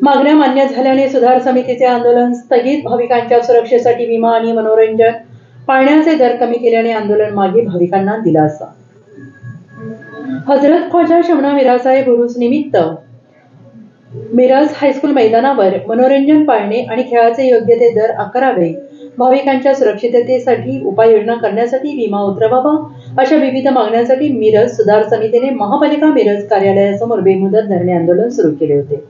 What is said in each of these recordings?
मागण्या मान्य झाल्याने सुधार समितीचे आंदोलन स्थगित. भाविकांच्या सुरक्षेसाठी विमा आणि मनोरंजन. पाळण्याचे दर कमी केल्याने आंदोलन मागे भाविकांना दिलासा हजरत ख्वाजा शमना मिरासाहेब उरुस निमित्त मिरज हायस्कूल मैदानावर मनोरंजन पाळणे आणि खेळाचे योग्य ते दर आकारावे. भाविकांच्या सुरक्षिततेसाठी उपाययोजना करण्यासाठी विमा उतरवावा. अशा विविध मागण्यांसाठी मिरज सुधार समितीने महापालिका मिरज कार्यालयासमोर बेमुदत धरणे आंदोलन सुरू केले होते.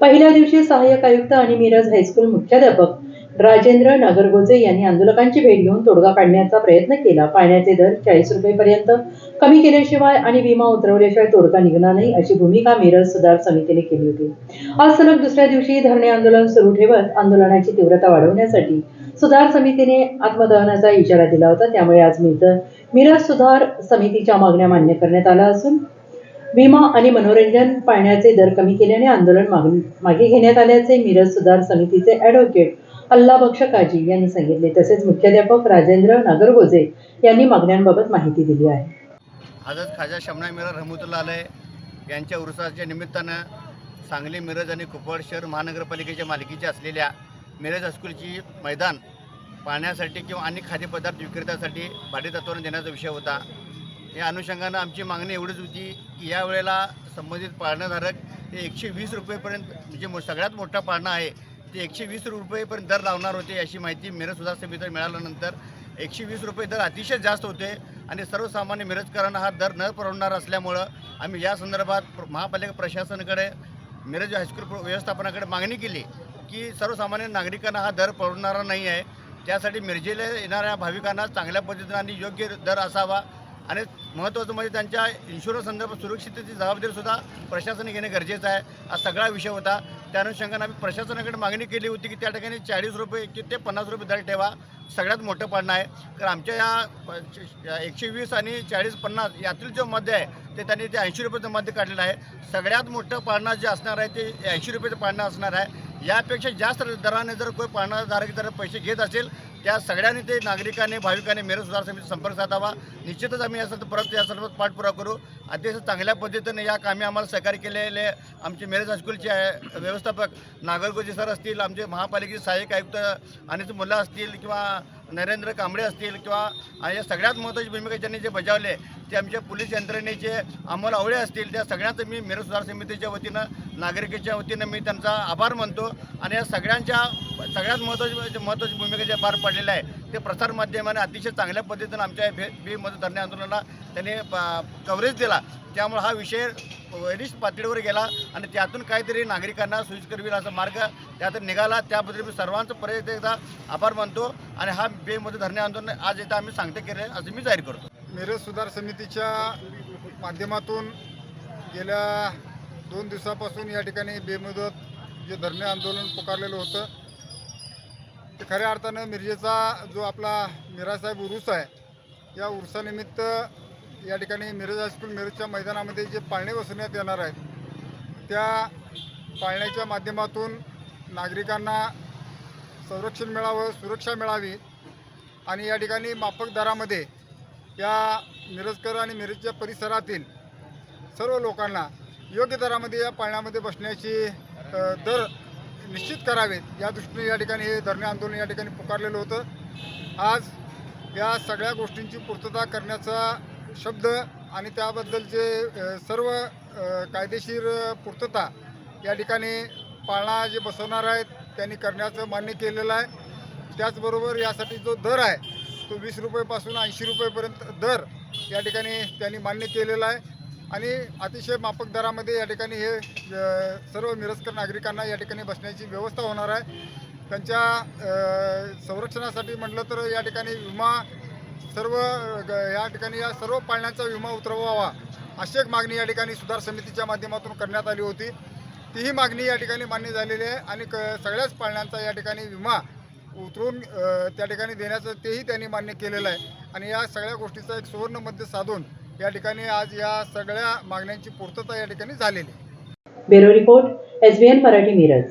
पहिल्या दिवशी सहाय्यक आयुक्त आणि मिरज हायस्कूल मुख्याध्यापक राजेंद्र नागरगोजे यांनी आंदोलकांची भेट घेऊन तोडगा काढण्याचा प्रयत्न केला. पाण्याचे दर चाळीस रुपयेपर्यंत कमी केल्याशिवाय आणि विमा उतरवल्याशिवाय तोडगा निघणार नाही अशी भूमिका मिरज सुधार समितीने केली होती. आज सलग दुसऱ्या दिवशी धरणे आंदोलन सुरू ठेवत आंदोलनाची तीव्रता वाढवण्यासाठी सुधार समितीने आत्मदहनाचा इशारा दिला होता. त्यामुळे आज मिरज सुधार समितीच्या मागण्या मान्य करण्यात आल्या असून विमा आणि मनोरंजन पाळण्याचे दर कमी केल्याने आंदोलन मागणी मागे घेण्यात आल्याचे मिरज सुधार समितीचे ॲडव्होकेट अल्ला बक्ष काजी यांनी सांगितले. तसेच मुख्याध्यापक राजेंद्र नागरगोजे यांनी मागण्यांबाबत माहिती दिली आहे. आजच खाजा शमना मिरज रहमतुल्ला यांच्या उरुसाच्या निमित्तानं सांगली मिरज आणि कुपवाड शहर महानगरपालिकेच्या मालकीचे असलेल्या मिरज हायस्कूलची मैदान पाहण्यासाठी किंवा अनेक खाद्यपदार्थ विक्रेत्यासाठी भाडेतत्वाने देण्याचा विषय होता. या अनुषंगानं आमची मागणी एवढीच होती की या वेळेला संबंधित पाळणाधारक हे एकशे वीस रुपयेपर्यंत म्हणजे सगळ्यात मोठा पाळणा आहे ते एकशे वीस रुपयेपर्यंत दर लावणार होते अशी माहिती मिरज सुधार समितीला मिळाल्यानंतर एकशे वीस रुपये दर अतिशय जास्त होते आणि सर्वसामान्य मिरजकरांना हा दर न परवडणार असल्यामुळं आम्ही या संदर्भात महापालिका प्रशासनाकडे मिरज हायस्कूल व्यवस्थापनाकडे मागणी केली की सर्वसामान्य नागरिकांना हा दर परवडणारा नाही आहे. त्यासाठी मिरजेला येणाऱ्या भाविकांना चांगल्या पद्धतीनं आणि योग्य दर असावा आणि महत्त्वाचं म्हणजे त्यांच्या इन्शुरन्स संदर्भात सुरक्षिततेची जबाबदारीसुद्धा प्रशासनाने घेणे गरजेचं आहे. हा सगळा विषय होता. त्या अनुषंगाने आम्ही प्रशासनाकडे मागणी केली होती की त्या ठिकाणी चाळीस रुपये की ते पन्नास रुपये दर ठेवा. सगळ्यात मोठं पाडणं आहे. तर आमच्या या एकशे वीस आणि चाळीस पन्नास यातील जो मध्य आहे ते त्यांनी ते ऐंशी रुपयाचं मध्य काढलेलं आहे. सगळ्यात मोठं पाळणं जे असणार आहे ते ऐंशी रुपयाचं पाळणं असणार आहे. यापेक्षा जास्त दराने जर कोणी पाळणाधारक जर पैसे घेत असेल त्या सगळ्यांनी ते नागरिकांनी भाविकांनी मेरज सुधार समिती संपर्क साधावा. निश्चितच आम्ही यासाठी परत या सर्वात पाठपुरावा करू. अतिशय चांगल्या पद्धतीने या कामी आम्हाला सहकार्य केलेले आमचे मेरेज हायस्कूलचे आहे व्यवस्थापक नागरगोजी सर असतील आमचे महापालिकेचे सहाय्यक आयुक्त अनिल मुल्ला असतील किंवा नरेंद्र कांबळे असतील किंवा या सगळ्यात महत्त्वाची भूमिका ज्यांनी जे बजावले ते आमच्या पोलीस यंत्रणेचे अमोल आवळे असतील. त्या सगळ्यांचं मी मेरज सुधार समितीच्या वतीनं नागरिकेच्या वतीनं मी त्यांचा आभार मानतो. आणि या सगळ्यांच्या सगळ्यात महत्त्वाची म्हणजे महत्त्वाची भूमिका जे पार पडलेलं आहे ते प्रसारमाध्यमाने अतिशय चांगल्या पद्धतीनं आमच्या भे बे मदत धरणे आंदोलनाला त्यांनी कव्हरेज दिला. त्यामुळे हा विषय वरिष्ठ पातळीवर गेला आणि त्यातून काहीतरी नागरिकांना सोयीस्कर होईल असा मार्ग त्यातून निघाला. त्याबद्दल मी सर्वांचं परत एकदा आभार मानतो आणि हा बेमदत धरणे आंदोलन आज येतं आम्ही सांगते केले असं मी जाहीर करतो. मिरज सुधार समितीच्या माध्यमातून गेल्या दोन दिवसापासून या ठिकाणी बेमुदत जे धरणे आंदोलन पुकारलेलं होतं खऱ्या अर्थानं मिरजेचा जो आपला मिरासाहेब उरूस आहे या उरुसानिमित्त या ठिकाणी मिरज हायस्कूल मिरजच्या मैदानामध्ये जे पाळणे बसवण्यात येणार आहेत त्या पाळण्याच्या माध्यमातून नागरिकांना संरक्षण मिळावं सुरक्षा मिळावी आणि या ठिकाणी माफक दरामध्ये या मिरजकर आणि मिरजच्या परिसरातील सर्व लोकांना योग्य दरामध्ये या पाळण्यामध्ये बसण्याची दर निश्चित करावेत. या दृष्टीने या ठिकाणी हे धरणे आंदोलन या ठिकाणी पुकारलेलं होतं. आज या सगळ्या गोष्टींची पूर्तता करण्याचा शब्द आणि त्याबद्दलचे सर्व कायदेशीर पूर्तता या ठिकाणी पाळणा जे बसवणार आहेत त्यांनी करण्याचं मान्य केलेलं आहे. त्याचबरोबर यासाठी जो दर आहे तो वीस रुपयेपासून ऐंशी रुपयेपर्यंत दर या ठिकाणी त्यांनी मान्य केलेला आहे. आणि अतिशय माफक दरामध्ये या ठिकाणी हे सर्व मिरजकर नागरिकांना या ठिकाणी बसण्याची व्यवस्था होणार आहे. त्यांच्या संरक्षणासाठी म्हटलं तर या ठिकाणी विमा सर्व ग- या ठिकाणी या सर्व पाळण्यांचा विमा उतरवावा अशी एक मागणी या ठिकाणी सुधार समितीच्या माध्यमातून करण्यात आली होती. तीही मागणी या ठिकाणी मान्य झालेली आहे आणि क सगळ्याच पाळण्यांचा या ठिकाणी विमा उतरून त्या ठिकाणी देण्याचं तेही त्यांनी मान्य केलेलं आहे. आणि या सगळ्या गोष्टीचा एक सुवर्ण मध्य साधून या ठिकाणी आज या सगळ्या मागण्यांची पूर्तता या ठिकाणी झालेली bureau report SBN Marathi Miraj.